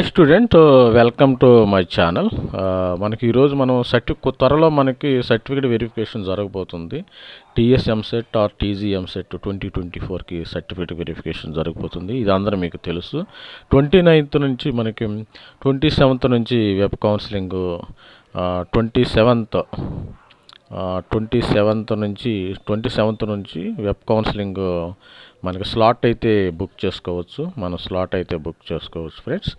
Student welcome to my channel మనకి ఈరోజు మనం సర్టి త్వరలో మనకి సర్టిఫికేట్ వెరిఫికేషన్ జరగబోతుంది. TS EAMCET or TG EAMCET twenty twenty ఫోర్కి సర్టిఫికేట్ వెరిఫికేషన్ జరగబోతుంది. ఇది అందరూ మీకు తెలుసు. ట్వంటీ నైన్త్ నుంచి మనకి ట్వంటీ సెవెంత్ నుంచి web counselling twenty seventh twenty seventh నుంచి ట్వంటీ సెవెంత్ నుంచి వెబ్ కౌన్సిలింగ్ మనకి స్లాట్ అయితే బుక్ చేసుకోవచ్చు. మనం స్లాట్ అయితే బుక్ చేసుకోవచ్చు ఫ్రెండ్స్.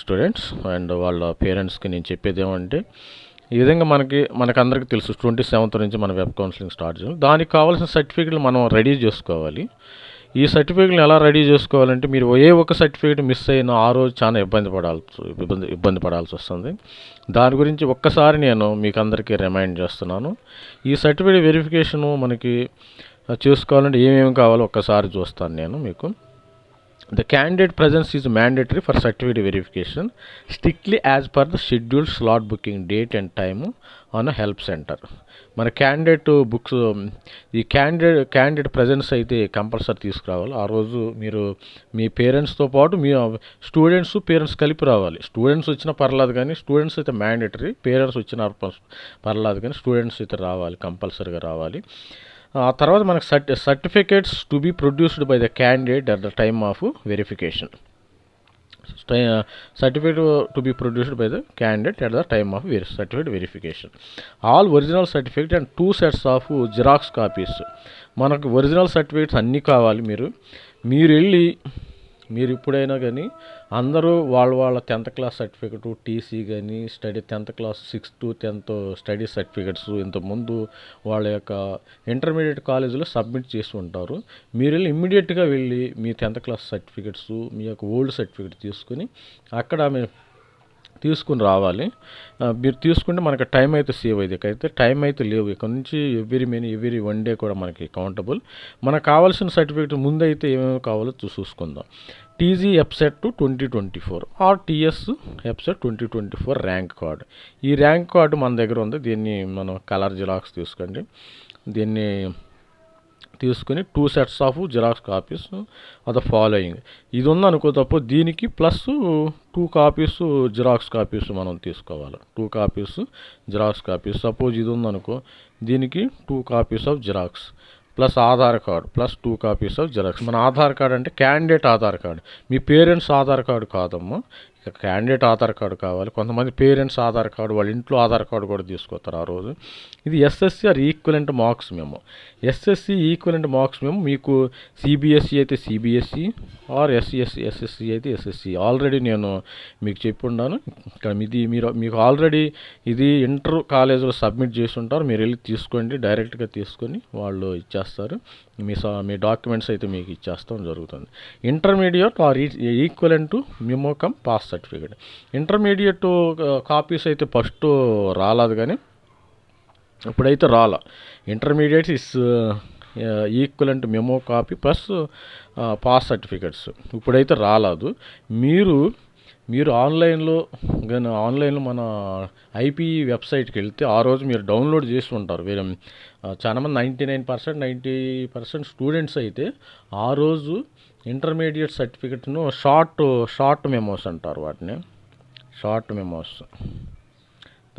స్టూడెంట్స్ అండ్ వాళ్ళ పేరెంట్స్కి నేను చెప్పేది ఏమంటే ఈ విధంగా మనకి మనకు అందరికీ తెలుసు ట్వంటీ సెవెంత్ నుంచి మన వెబ్ కౌన్సిలింగ్ స్టార్ట్ చేయాలి. దానికి కావాల్సిన సర్టిఫికెట్లు మనం రెడీ చేసుకోవాలి. ఈ సర్టిఫికెట్ని ఎలా రెడీ చేసుకోవాలంటే మీరు ఏ ఒక సర్టిఫికేట్ మిస్ అయినా ఆ రోజు చాలా ఇబ్బంది పడాల్సి ఇబ్బంది ఇబ్బంది పడాల్సి వస్తుంది. దాని గురించి ఒక్కసారి నేను మీకు అందరికీ రిమైండ్ చేస్తున్నాను. ఈ సర్టిఫికేట్ వెరిఫికేషను మనకి చూసుకోవాలంటే ఏమేమి కావాలో ఒక్కసారి చూస్తాను నేను మీకు. The candidate presence is mandatory for certificate verification strictly as per the scheduled slot booking date and time on help centre మన క్యాండిడేట్ బుక్స్ ఈ క్యాండిడేట్ క్యాండిడేట్ ప్రజెన్స్ అయితే కంపల్సరీ తీసుకురావాలి. ఆ రోజు మీరు మీ పేరెంట్స్తో పాటు మీ స్టూడెంట్స్ పేరెంట్స్ కలిపి రావాలి. స్టూడెంట్స్ వచ్చినా పర్లేదు కానీ స్టూడెంట్స్ అయితే మ్యాండేటరీ పేరెంట్స్ వచ్చిన పర్లేదు కానీ స్టూడెంట్స్ అయితే రావాలి కంపల్సరీగా రావాలి. ఆ తర్వాత మనకు సర్టి certificates to be produced by the candidate at the time of verification certificate to be produced by the candidate at the time of very certificate verification all original certificate and two sets of xerox copies మనకు original certificates అన్నీ కావాలి మీరు. మీరు వెళ్ళి మీరు ఇప్పుడైనా కానీ అందరూ వాళ్ళ వాళ్ళ టెన్త్ క్లాస్ సర్టిఫికెట్ టీసీ కానీ study tenth class sixth tenth study certificates ఇంతకుముందు వాళ్ళ యొక్క ఇంటర్మీడియట్ కాలేజీలో సబ్మిట్ చేసి ఉంటారు. మీరు వెళ్ళి ఇమ్మీడియట్గా వెళ్ళి మీ టెన్త్ క్లాస్ సర్టిఫికెట్స్ మీ యొక్క ఓల్డ్ సర్టిఫికెట్ తీసుకుని అక్కడ మీ తీసుకుని రావాలి. మీరు తీసుకుంటే మనకి టైం అయితే సేవ్ అయ్యేది. అయితే టైం అయితే లేవు. ఇక్కడ నుంచి every many every one day కూడా మనకి కౌంటబుల్ మనకు కావాల్సిన సర్టిఫికేట్ ముందైతే ఏమేమి కావాలో చూసుకుందాం. TG EAPCET twenty twenty four or TS EAPCET twenty twenty four rank card ఈ ర్యాంక్ కార్డు మన దగ్గర ఉంది. దీన్ని మనం కలర్ జిరాక్స్ తీసుకోండి. దీన్ని తీసుకుని two sets of xerox copies అది ఫాలోయింగ్ ఇది ఉందనుకో తప్ప దీనికి plus two copies xerox copies మనం తీసుకోవాలి. Two copies xerox copies suppose ఇది ఉందనుకో దీనికి two copies of xerox plus Aadhaar card plus two copies of xerox మన ఆధార్ కార్డ్ అంటే క్యాండిడేట్ ఆధార్ కార్డ్ మీ పేరెంట్స్ ఆధార్ కార్డు కాదమ్మా. క్యాండిడేట్ ఆధార్ కార్డు కావాలి కొంతమంది పేరెంట్స్ ఆధార్ కార్డు వాళ్ళ ఇంట్లో ఆధార్ కార్డు కూడా తీసుకొస్తారు ఆ రోజు. ఇది ఎస్ఎస్సి ఆర్ ఈక్వలెంట్ మార్క్స్ మేము ఎస్ఎస్సి ఈక్వలెంట్ మార్క్స్ మేము మీకు సిబిఎస్సి అయితే సిబిఎస్సి ఆర్ ఎస్సిఎస్సి ఎస్ఎస్సి అయితే ఎస్ఎస్సి ఆల్రెడీ నేను మీకు చెప్పి ఉన్నాను ఇక్కడ ఇది మీరు మీకు ఆల్రెడీ ఇది ఇంటర్ కాలేజీలో సబ్మిట్ చేసి ఉంటారు మీరు వెళ్ళి తీసుకోండి డైరెక్ట్గా తీసుకొని వాళ్ళు ఇచ్చేస్తారు. మీ మీ డాక్యుమెంట్స్ అయితే మీకు ఇచ్చేస్తాం జరుగుతుంది. ఇంటర్మీడియట్ ఆర్ ఈక్వలెంట్ మిమోకమ్ పాస్ సర్టిఫికేట్ ఇంటర్మీడియట్ కాపీస్ అయితే ఫస్ట్ uh, రాలేదు కానీ ఇప్పుడైతే రాలా. Intermediate is equivalent memo copy plus pass certificates ఇప్పుడైతే రాలేదు. మీరు మీరు ఆన్లైన్లో కానీ ఆన్లైన్లో మన ఐపీ వెబ్సైట్కి వెళ్తే ఆ రోజు మీరు డౌన్లోడ్ చేసి ఉంటారు. వేరే చాలామంది ninety nine percent ninety percent students అయితే ఆ రోజు ఇంటర్మీడియట్ సర్టిఫికెట్ను షార్ట్ షార్ట్ మెమోస్ అంటారు వాటిని. Short memos.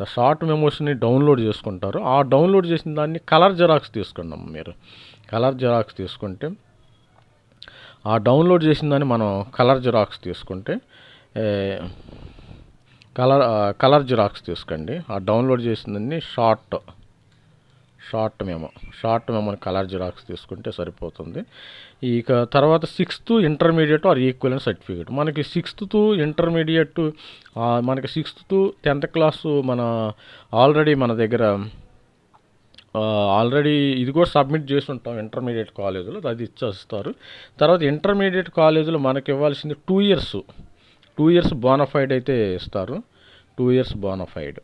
ద షార్ట్ మెమోస్ని డౌన్లోడ్ చేసుకుంటారు. ఆ డౌన్లోడ్ చేసిన దాన్ని కలర్ జెరాక్స్ తీసుకున్నాం మీరు. కలర్ జెరాక్స్ తీసుకుంటే ఆ డౌన్లోడ్ చేసిన దాన్ని మనం కలర్ జెరాక్స్ తీసుకుంటే కలర్ కలర్ జిరాక్స్ తీసుకోండి. ఆ డౌన్లోడ్ చేసిందండి షార్ట్ షార్ట్ మెమో షార్ట్ మెమోని కలర్ జిరాక్స్ తీసుకుంటే సరిపోతుంది. ఇక తర్వాత sixth intermediate or equivalent certificate. మనకి సిక్స్త్ ఇంటర్మీడియట్ మనకి సిక్స్త్ టు టెన్త్ క్లాసు మన ఆల్రెడీ మన దగ్గర ఆల్రెడీ ఇది కూడా సబ్మిట్ చేసి ఉంటాం ఇంటర్మీడియట్ కాలేజీలో అది ఇచ్చేస్తారు. తర్వాత ఇంటర్మీడియట్ కాలేజీలో మనకి ఇవ్వాల్సింది two years. Two years bonafide అయితే ఇస్తారు. Two years bonafide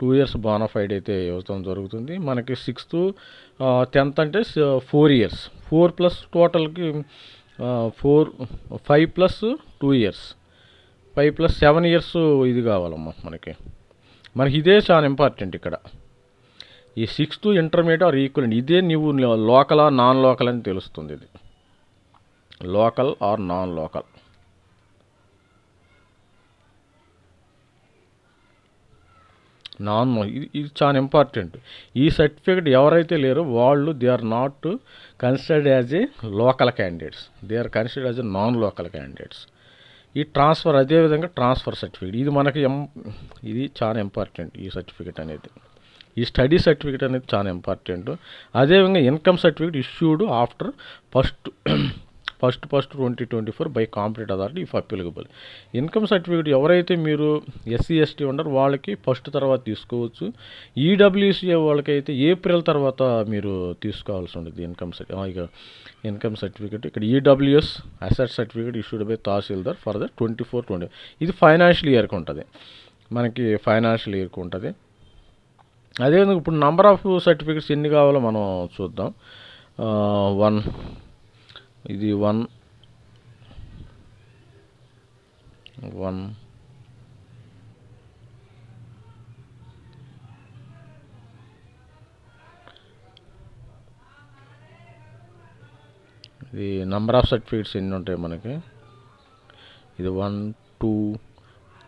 two years bonafide అయితే ఇవ్వడం జరుగుతుంది. మనకి సిక్స్త్ టెన్త్ అంటే four years four plus టోటల్కి four five plus two years five plus seven years ఇది కావాలమ్మా మనకి. మనకి ఇదే చాలా ఇంపార్టెంట్ ఇక్కడ. ఈ సిక్స్త్ ఇంటర్మీడియట్ ఆర్ ఈక్వల్ ఇదే నువ్వు లోకలా నాన్ లోకల్ అని తెలుస్తుంది ఇది. Local or non local non ఇది ఇది చాలా ఇంపార్టెంట్. ఈ సర్టిఫికేట్ ఎవరైతే లేరో వాళ్ళు they are not considered as a local candidates. They are considered as a non local candidates. ఈ ట్రాన్స్ఫర్ అదేవిధంగా ట్రాన్స్ఫర్ సర్టిఫికేట్. ఇది మనకి ఎం ఇది చాలా ఇంపార్టెంట్ ఈ సర్టిఫికేట్ అనేది. ఈ స్టడీ సర్టిఫికేట్ అనేది చాలా ఇంపార్టెంట్. అదేవిధంగా income certificate issued after first first first twenty twenty four by competent authority if applicable. Income certificate ఎవరైతే మీరు ఎస్సీ ఎస్టీ ఉన్నారో వాళ్ళకి ఫస్ట్ తర్వాత తీసుకోవచ్చు. ఈడబ్ల్యూసీఏ వాళ్ళకైతే ఏప్రిల్ తర్వాత మీరు తీసుకోవాల్సి ఉంటుంది ఇన్కమ్ ఇక ఇన్కమ్ సర్టిఫికేట్. ఇక్కడ EWS asset certificate issued by Tahsildar for the twenty four twenty ఇది ఫైనాన్షియల్ ఇయర్కి ఉంటుంది. మనకి ఫైనాన్షియల్ ఇయర్కి ఉంటుంది. అదేవిధంగా ఇప్పుడు నంబర్ ఆఫ్ సర్టిఫికేట్స్ ఎన్ని కావాలో మనం చూద్దాం. వన్ ఇది వన్ వన్. ఇది నంబర్ ఆఫ్ సర్టిఫికేట్స్ ఎన్ని ఉంటాయి మనకి? ఇది one two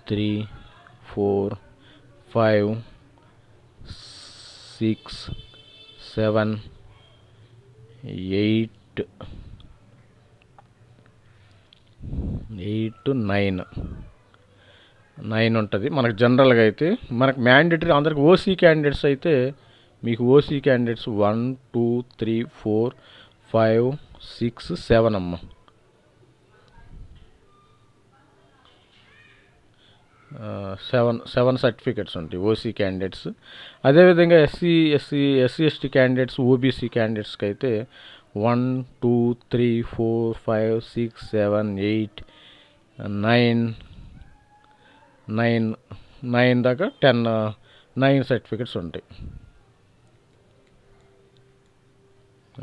three four five six seven eight eight nine. Nine ఉంటుంది. మనకు జనరల్గా అయితే మనకు మ్యాండేటరీ అందరికి ఓసీ క్యాండిడేట్స్ అయితే మీకు OC candidates one two three four five six seven అమ్మ. సెవెన్ సెవెన్ సర్టిఫికెట్స్ ఉంటాయి ఓసీ క్యాండిడేట్స్. అదేవిధంగా SC SC SC ST candidates OBC క్యాండిడేట్స్కి అయితే one two three four five six seven eight nine nine nine దాకా ten nine certificates ఉంటాయి.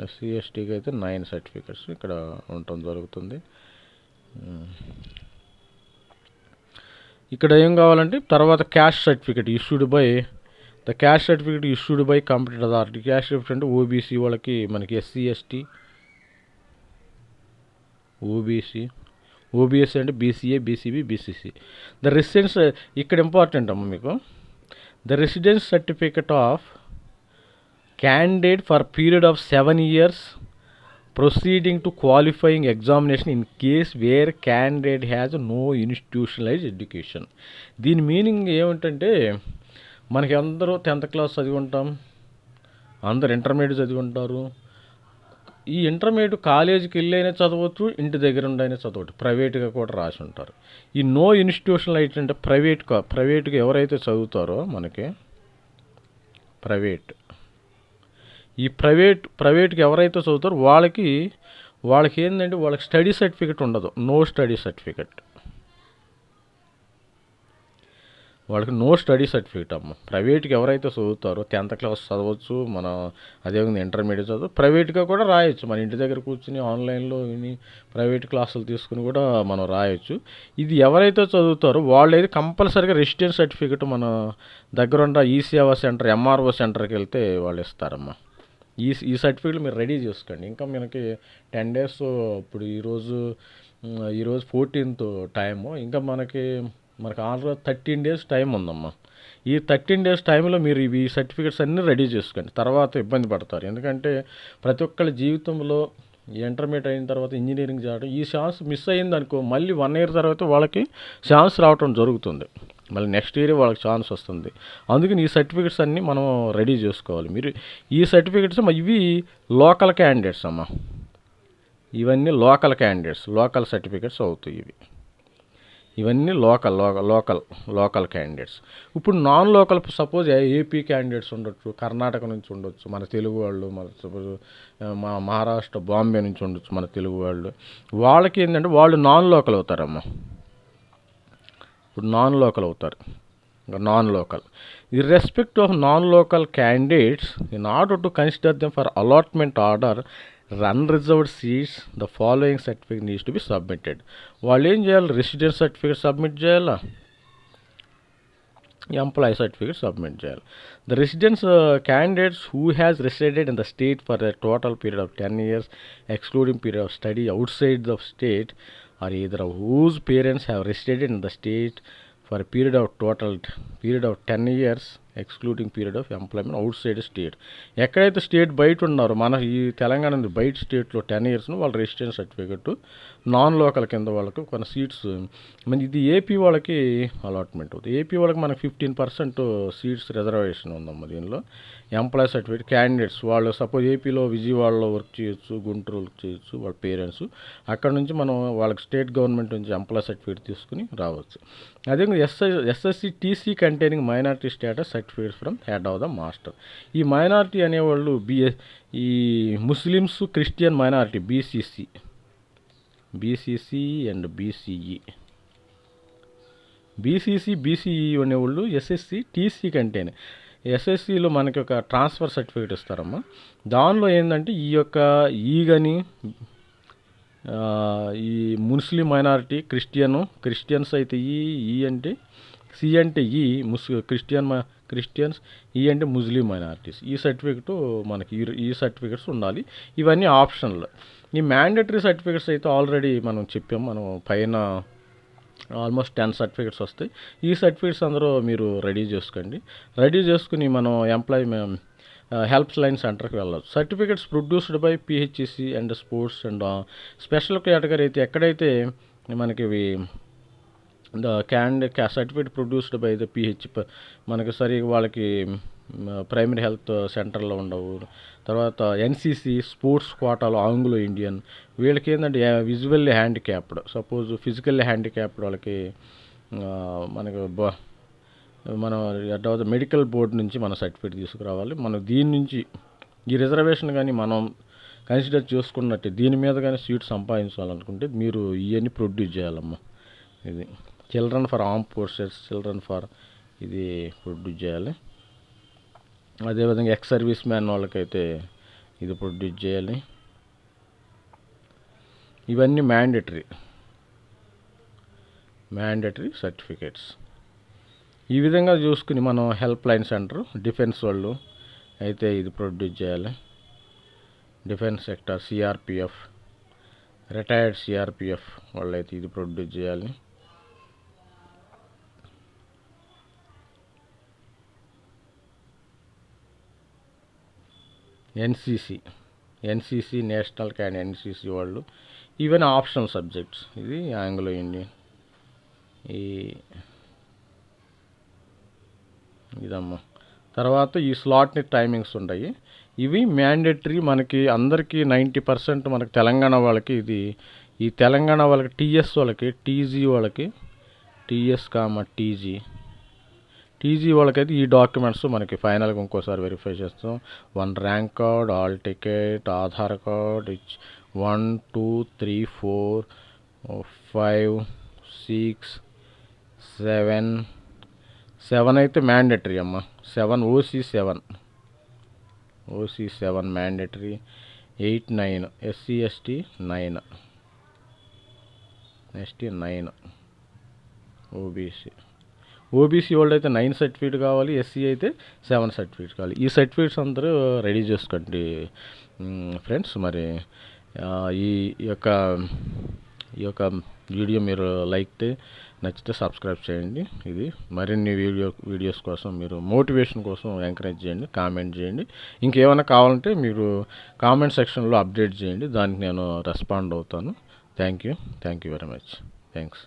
SC ఎస్టీకి అయితే nine certificates ఇక్కడ ఉండటం జరుగుతుంది. ఇక్కడ ఏం కావాలంటే తర్వాత caste certificate issued by the caste certificate issued by complete authority. Caste certificate అంటే ఓబీసీ వాళ్ళకి మనకి ఎస్సీ ఎస్టీ ఓబీసీ ఓబీఎస్సీ అంటే BCA BCB BCC. The residence ఇక్కడ ఇంపార్టెంట్ అమ్మ మీకు. The residence certificate of candidate for period of seven years proceeding to qualifying examination in case where candidate has no institutionalise education దీని meaning ఏమిటంటే మనకి అందరూ tenth class చదివి ఉంటాం అందరు ఇంటర్మీడియట్ చదివి ఉంటారు ఈ ఇంటర్మీడియట్ కాలేజీకి వెళ్ళైనా చదవచ్చు ఇంటి దగ్గర ఉండైనా చదవచ్చు ప్రైవేట్గా కూడా రాసి ఉంటారు. ఈ నో ఇన్స్టిట్యూషనల్ ఏంటంటే ప్రైవేట్ ప్రైవేట్గా ఎవరైతే చదువుతారో మనకి ప్రైవేట్. ఈ ప్రైవేట్ ప్రైవేట్కి ఎవరైతే చదువుతారో వాళ్ళకి వాళ్ళకి ఏంటంటే వాళ్ళకి స్టడీ సర్టిఫికెట్ ఉండదు. No study certificate. వాళ్ళకి నో స్టడీ సర్టిఫికేట్ అమ్మ. ప్రైవేట్కి ఎవరైతే చదువుతారో టెన్త్ క్లాస్ చదవచ్చు మన అదేవిధంగా ఇంటర్మీడియట్ చదువు ప్రైవేట్గా కూడా రాయొచ్చు. మన ఇంటి దగ్గర కూర్చుని ఆన్లైన్లో విని ప్రైవేట్ క్లాసులు తీసుకుని కూడా మనం రాయొచ్చు. ఇది ఎవరైతే చదువుతారో వాళ్ళైతే కంపల్సరీగా రెసిడెన్స్ సర్టిఫికేట్ మన దగ్గర ఉన్న ఈ సేవా సెంటర్ ఎంఆర్ఓ సెంటర్కి వెళ్తే వాళ్ళు ఇస్తారమ్మా. ఈ ఈ సర్టిఫికేట్ మీరు రెడీ చేసుకోండి. ఇంకా మనకి టెన్ డేస్ ఇప్పుడు ఈరోజు ఈరోజు ఫోర్టీన్త్ టైము. ఇంకా మనకి మనకి ఆల్రెడీ థర్టీన్ డేస్ టైం ఉందమ్మా. ఈ థర్టీన్ డేస్ టైంలో మీరు ఇవి సర్టిఫికేట్స్ అన్నీ రెడీ చేసుకోండి. తర్వాత ఇబ్బంది పడతారు. ఎందుకంటే ప్రతి ఒక్కళ్ళ జీవితంలో ఇంటర్మీడియట్ అయిన తర్వాత ఇంజనీరింగ్ చేయడం ఈ ఛాన్స్ మిస్ అయింది అనుకో మళ్ళీ వన్ ఇయర్ తర్వాత వాళ్ళకి ఛాన్స్ రావటం జరుగుతుంది. మళ్ళీ నెక్స్ట్ ఇయర్ వాళ్ళకి ఛాన్స్ వస్తుంది. అందుకని ఈ సర్టిఫికెట్స్ అన్నీ మనం రెడీ చేసుకోవాలి. మీరు ఈ సర్టిఫికెట్స్ ఇవి లోకల్ క్యాండిడేట్స్ అమ్మా. ఇవన్నీ లోకల్ క్యాండిడేట్స్ లోకల్ సర్టిఫికెట్స్ అవుతాయి ఇవి. ఇవన్నీ local local local local candidates ఇప్పుడు non local suppose AP candidates ఉండొచ్చు కర్ణాటక నుంచి ఉండొచ్చు మన తెలుగు వాళ్ళు మన సపోజ్ మా మహారాష్ట్ర బాంబే నుంచి ఉండొచ్చు మన తెలుగు వాళ్ళు. వాళ్ళకి ఏంటంటే వాళ్ళు నాన్ లోకల్ అవుతారమ్మా. ఇప్పుడు నాన్ లోకల్ అవుతారు. నాన్ లోకల్ ఈ respect of non local candidates in order to consider them for allotment order run reserved seats the following certificate needs to be submitted వాళ్ళు ఏం చేయాలి? రెసిడెన్స్ సర్టిఫికేట్ సబ్మిట్ చేయాలా? Employee certificate submit చేయాలి. The residence candidates who has resided in the state for a total period of ten years excluding period of study outside the state or either whose parents have resided in the state for period of total period of ten years excluding period of employment outside state. ఎక్కడైతే state బయట ఉన్నారో మన ఈ తెలంగాణ బయట స్టేట్లో ten ఇయర్స్ను వాళ్ళ residence certificate non local కింద వాళ్ళకు కొన్ని సీట్స్. మన ఇది ఏపీ వాళ్ళకి అలాట్మెంట్ అవుతుంది ఏపీ వాళ్ళకి మనకి ఫిఫ్టీన్ పర్సెంట్ సీట్స్ రిజర్వేషన్ ఉందమ్మా దీనిలో. ఎంప్లాయ్ సర్టిఫికేట్ క్యాండిడేట్స్ వాళ్ళు సపోజ్ ఏపీలో విజయవాడలో వర్క్ చేయొచ్చు గుంటూరు వర్క్ చేయొచ్చు వాళ్ళ పేరెంట్స్. అక్కడ నుంచి మనం వాళ్ళకి స్టేట్ గవర్నమెంట్ నుంచి ఎంప్లాయ్ సర్టిఫికేట్ తీసుకుని రావచ్చు. అదే SI SSC TC containing minority status certificates from head of the master ఈ మైనారిటీ అనేవాళ్ళు బిఏ ఈ Muslims Christian minority BCC BCC and BCE BCC BCE అనేవాళ్ళు ఎస్ఎస్సి టీసీ కంటేనే. ఎస్ఎస్సిలో మనకి ఒక ట్రాన్స్ఫర్ సర్టిఫికేట్ ఇస్తారమ్మా. దానిలో ఏంటంటే ఈ యొక్క e ఈగని ఈ ముస్లిం మైనారిటీ క్రిస్టియను క్రిస్టియన్స్ అయితే ఈ ఈ అంటే సి అంటే ఈ ముస్ క్రిస్టియన్ క్రిస్టియన్స్ ఈ అంటే ముస్లిం మైనారిటీస్. ఈ సర్టిఫికెట్ మనకి ఈ- ఈ సర్టిఫికెట్స్ ఉండాలి. ఇవన్నీ ఆప్షన్లు. ఈ మ్యాండేటరీ సర్టిఫికెట్స్ అయితే ఆల్రెడీ మనం చెప్పాం. మనం పైన ఆల్మోస్ట్ టెన్ సర్టిఫికేట్స్ వస్తాయి. ఈ సర్టిఫికేట్స్ అందరూ మీరు రెడీ చేసుకోండి. రెడీ చేసుకుని మనం ఎంప్లాయ్ హెల్ప్ లైన్ సెంటర్కి వెళ్ళచ్చు certificates produced by PHC and sports and special category అయితే ఎక్కడైతే మనకి the క్యాండ్ certificate produced by the PH మనకి సరిగా వాళ్ళకి ప్రైమరీ హెల్త్ సెంటర్లో ఉండవు. తర్వాత ఎన్సీసీ స్పోర్ట్స్ కోటాలో ఆంగ్లో ఇండియన్ వీళ్ళకి ఏంటంటే visually handicapped. Suppose physically handicapped వాళ్ళకి మనకు మనకి బ- మనం తర్వాత మెడికల్ బోర్డు నుంచి మన సర్టిఫికేట్ తీసుకురావాలి. మనం దీని నుంచి ఈ రిజర్వేషన్ కానీ మనం కన్సిడర్ చేసుకున్నట్టే దీని మీద కానీ సీట్ సంపాదించాలనుకుంటే మీరు ఇవన్నీ ప్రొడ్యూస్ చేయాలమ్మా. ఇది children for arm forces children for ఇది ప్రొడ్యూస్ చేయాలి. అదేవిధంగా ఎక్స్ సర్వీస్ మ్యాన్ వాళ్ళకైతే ఇది ప్రొడ్యూస్ చేయాలి. ఇవన్నీ మ్యాండేటరీ మ్యాండేటరీ సర్టిఫికేట్స్ ఈ విధంగా చూసుకుని మనం హెల్ప్ లైన్ సెంటర్ డిఫెన్స్ వాళ్ళు అయితే ఇది ప్రొడ్యూస్ చేయాలి. Defence sector CRPF retired CRPF వాళ్ళు అయితే ఇది ప్రొడ్యూస్ చేయాలి. NCC NCC national can NCC వాళ్ళు ఈవెన్ ఆప్షనల్ సబ్జెక్ట్స్. ఇది ఆంగ్లో ఇండియన్. ఈ ఇదమ్మా. తర్వాత ఈ స్లాట్ని టైమింగ్స్ ఉంటాయి. ఇవి మ్యాండేటరీ మనకి అందరికీ నైంటీ పర్సెంట్ మనకి తెలంగాణ వాళ్ళకి ఇది ఈ తెలంగాణ వాళ్ళకి టీఎస్ వాళ్ళకి టీజీ వాళ్ళకి టీఎస్ కామ టీజీ టీజీ వాళ్ళకైతే ఈ డాక్యుమెంట్స్ మనకి ఫైనల్గా ఇంకోసారి వెరిఫై చేస్తాం. One rank card hall ticket Aadhaar card which one two three four five six seven. Seven అయితే మ్యాండేటరీ అమ్మ. Seven OC seven. OC seven mandatory. Eight nine. SC ST nine. ST nine. OBC. OBC వాళ్ళు అయితే nine certificate కావాలి SC అయితే seven certificate కావాలి. ఈ certificates అందరూ ready చేసుకోండి. ఫ్రెండ్స్ మరి ఈ ఈ యొక్క ఈ యొక్క వీడియో మీరు లైక్ నచ్చితే సబ్స్క్రైబ్ చేయండి. ఇది మరిన్ని వీడియో వీడియోస్ కోసం మీరు మోటివేషన్ కోసం ఎంకరేజ్ చేయండి కామెంట్ చేయండి. ఇంకేమైనా కావాలంటే మీరు కామెంట్ సెక్షన్లో అప్డేట్ చేయండి. దానికి నేను రెస్పాండ్ అవుతాను. Thank you. Thank you very much. Thanks.